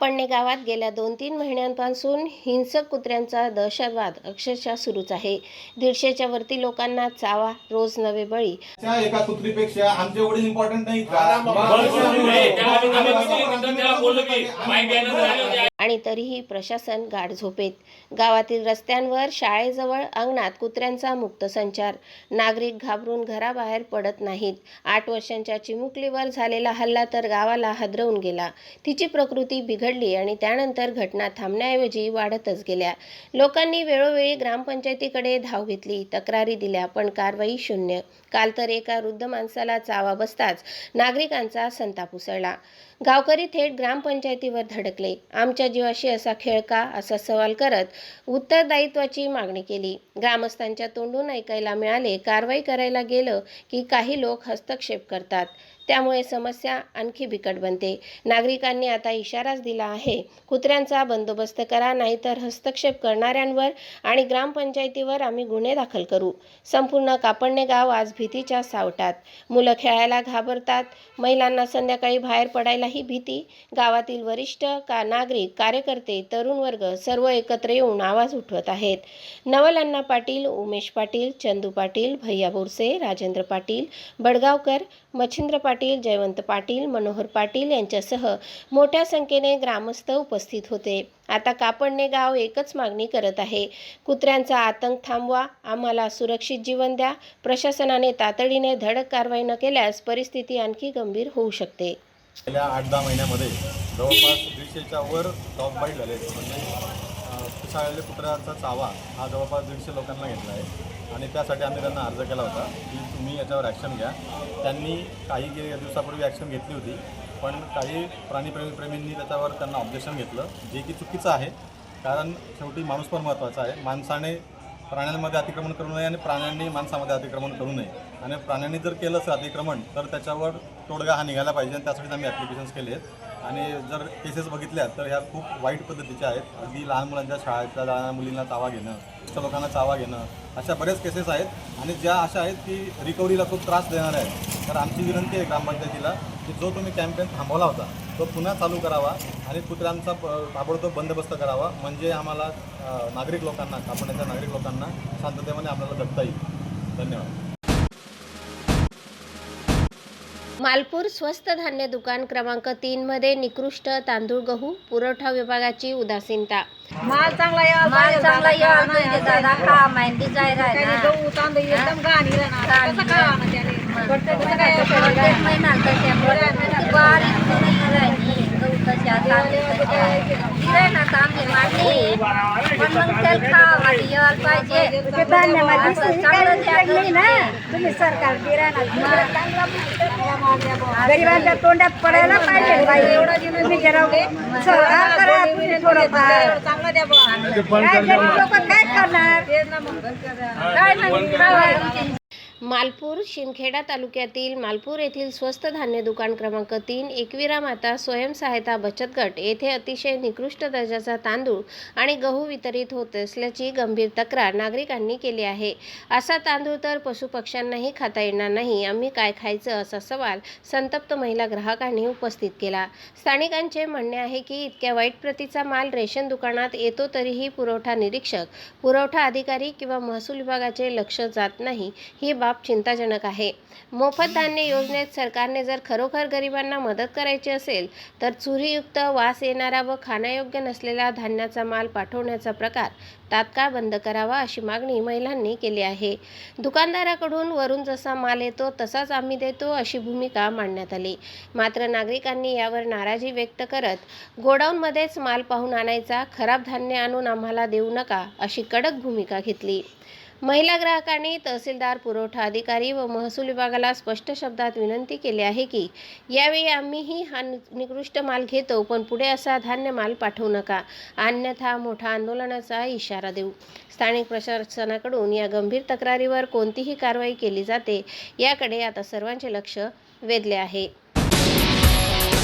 कापडणे गावात गेल्या दोन तीन महिन्यांपासून हिंसक कुत्र्यांचा दहशतवाद अक्षरशः सुरूच आहे. दीडशेच्या वरती लोकांना चावा रोज नवे बळी. त्या एका कुत्रीपेक्षा आमचे वडील इम्पॉर्टंट नाही. आणि तरीही प्रशासन गाढ झोपेत. गावातील रस्त्यांवर शाळेजवळ अंगणात कुत्र्यांचा मुक्त संचार. नागरिक घाबरून घराबाहेर पडत नाहीत. आठ वर्षांच्या चिमुकलीवर झालेला हल्ला तर गावाला हादरवून गेला. तिची प्रकृती बिघडली आणि त्यानंतर घटना थांबण्याऐवजी वाढतच गेल्या. लोकांनी वेळोवेळी ग्रामपंचायतीकडे धाव घेतली तक्रारी दिल्या पण कारवाई शून्य. काल तर एका वृद्ध माणसाला चावा बसताच नागरिकांचा संताप उसळला. गावकरी थेट ग्रामपंचायतीवर धडकले. आमच्या जीवाशी असा खेळ का असा सवाल करत उत्तरदायित्वाची मागणी केली. ग्रामस्थांच्या तोंडून ऐकायला मिळाले कारवाई करायला गेलं की काही लोक हस्तक्षेप करतात. त्यामुळे समस्या आणखी बिकट बनते. नागरिकांनी आता इशाराच दिला आहे कुत्र्यांचा बंदोबस्त करा नाहीतर हस्तक्षेप करणाऱ्यांवर आणि ग्रामपंचायतीवर आम्ही गुन्हे दाखल करू. संपूर्ण कापडणे गाव आज भीतीच्या सावटात. मुलं खेळायला घाबरतात महिलांना संध्याकाळी बाहेर पडायलाही भीती. गावातील वरिष्ठ का नागरिक कार्यकर्ते तरुण वर्ग सर्व एकत्र येऊन आवाज उठवत आहेत. नवलअण्णा पाटील उमेश पाटील चंदू पाटील भैया बोरसे राजेंद्र पाटील बडगावकर मच्छिंद्र पाटील जयवंत पाटील मनोहर पाटील यांच्यासह मोठ्या संख्येने ग्रामस्थ उपस्थित होते. आता कापडणे गाव एकच मागणी करत आहे. कुत्र्यांचा आतंक थांबवा आम्हाला सुरक्षित जीवन द्या. प्रशासनाने तातडीने धडक कारवाई न केल्यास परिस्थिती आणखी गंभीर होऊ शकते. गेल्या आठ दहा महिन्यामध्ये जवळपास दीडशेच्या वर टॉप बाईट झाले म्हणजे शाळेले कुत्र्याचा चावा हा जवळपास दीडशे लोकांना घेतला आहे. आणि त्यासाठी आम्ही त्यांना अर्ज केला होता की तुम्ही याच्यावर ॲक्शन घ्या. त्यांनी काही दिवसापूर्वी ॲक्शन घेतली होती पण काही प्राणीप्रेमी प्रेमींनी त्याच्यावर त्यांना ऑब्जेक्शन घेतलं जे की चुकीचं आहे. कारण शेवटी माणूस पण महत्त्वाचा आहे. माणसाने प्राण्यांमध्ये अतिक्रमण करू नये आणि प्राण्यांनी माणसामध्ये अतिक्रमण करू नये. आणि प्राण्यांनी जर केलं असं अतिक्रमण तर त्याच्यावर तोडगा हा निघाला पाहिजे आणि त्यासाठीच आम्ही ॲप्लिकेशन्स केले आहेत. आणि जर केसेस बघितल्या तर ह्या खूप वाईट पद्धतीच्या आहेत. अगदी लहान मुलांच्या शाळेतल्या लहान मुलींना चावा घेणं इष्ट लोकांना चावा घेणं अशा बऱ्याच केसेस आहेत. आणि ज्या अशा आहेत की रिकव्हरीला खूप त्रास देणाऱ्या आहेत. तर आमची विनंती आहे ग्रामपंचायतीला की जो तुम्ही कॅम्पेन थांबवला होता तो पुन्हा चालू करावा आणि कुत्र्यांचा प- ताबडतोब बंदोबस्त करावा. म्हणजे आम्हाला नागरिक लोकांना कापण्याच्या नागरिक लोकांना शांततेमध्ये आपल्याला जगता येईल. मालपूर स्वस्त धान्य दुकान क्रमांक तीन मध्ये निकृष्ट तांदूळ गहू पुरवठा विभागाची उदासीनता. माल चांगला यावा माल चांगला यावा पाहिजे दादा गहू तांदूळ एकदम घाणी राहणार कसं खावा ना त्याने कसं काय? महिना त्याच्यामुळे बारीक राहिली गहू तशा मागणी पण मग त्याला खावा. पाहिजे. असं चांगलं द्या ना तुम्ही सरकार गरिबांच्या तोंडात पडायला पाहिजे बाई. एवढा तुम्ही जरा सहकार करा तुम्ही थोडंफार. चांगला द्या बघा काय गरीब लोक काय करणार? काय नाही मालपूर शिंदखेडा तालुक्यातील मालपूर येथील स्वस्त धान्य दुकान क्रमांक तीन एकविरा माता स्वयंसहायता बचत गट येथे अतिशय निकृष्ट दर्जाचा तांदूळ आणि गहू वितरित होत असल्याची गंभीर तक्रार नागरिकांनी केली आहे. असा तांदूळ तर पशुपक्ष्यांनाही खाता येणार नाही. आम्ही काय खायचं असा सवाल संतप्त महिला ग्राहकांनी उपस्थित केला. स्थानिकांचे म्हणणे आहे की इतक्या वाईट प्रतीचा माल रेशन दुकानात येतो तरीही पुरवठा निरीक्षक पुरवठा अधिकारी किंवा महसूल विभागाचे लक्ष जात नाही. ही बाब चिंताजनक आहे. मोफत धान्य योजनेत सरकारने जर खरोखर गरिबांना मदत करायची असेल तर चुरीयुक्त वास येणारा व खाण्यायोग्य नसलेला धान्याचा माल पाठवण्याचा प्रकार तात्काळ बंद करावा अशी मागणी महिलांनी केली आहे. दुकानदाराकडून वरून जसा माल येतो तसाच आम्ही देतो अशी भूमिका मांडण्यात आली. मात्र नागरिकांनी यावर नाराजी व्यक्त करत गोडाऊनमध्येच माल पाहून आणायचा खराब धान्य आणून आम्हाला देऊ नका अशी कडक भूमिका घेतली. महिला ग्राहकांनी तहसीलदार पुरवठा अधिकारी व महसूल विभागाला स्पष्ट शब्दात विनंती केली आहे की यावेळी आम्हीही हा निकृष्ट माल घेतो पण पुढे असा धान्य माल पाठवू नका. अन्यथा मोठा आंदोलनाचा इशारा देऊ. स्थानिक प्रशासनाकडून या गंभीर तक्रारीवर कोणतीही कारवाई केली जाते याकडे आता सर्वांचे लक्ष वेधले आहे.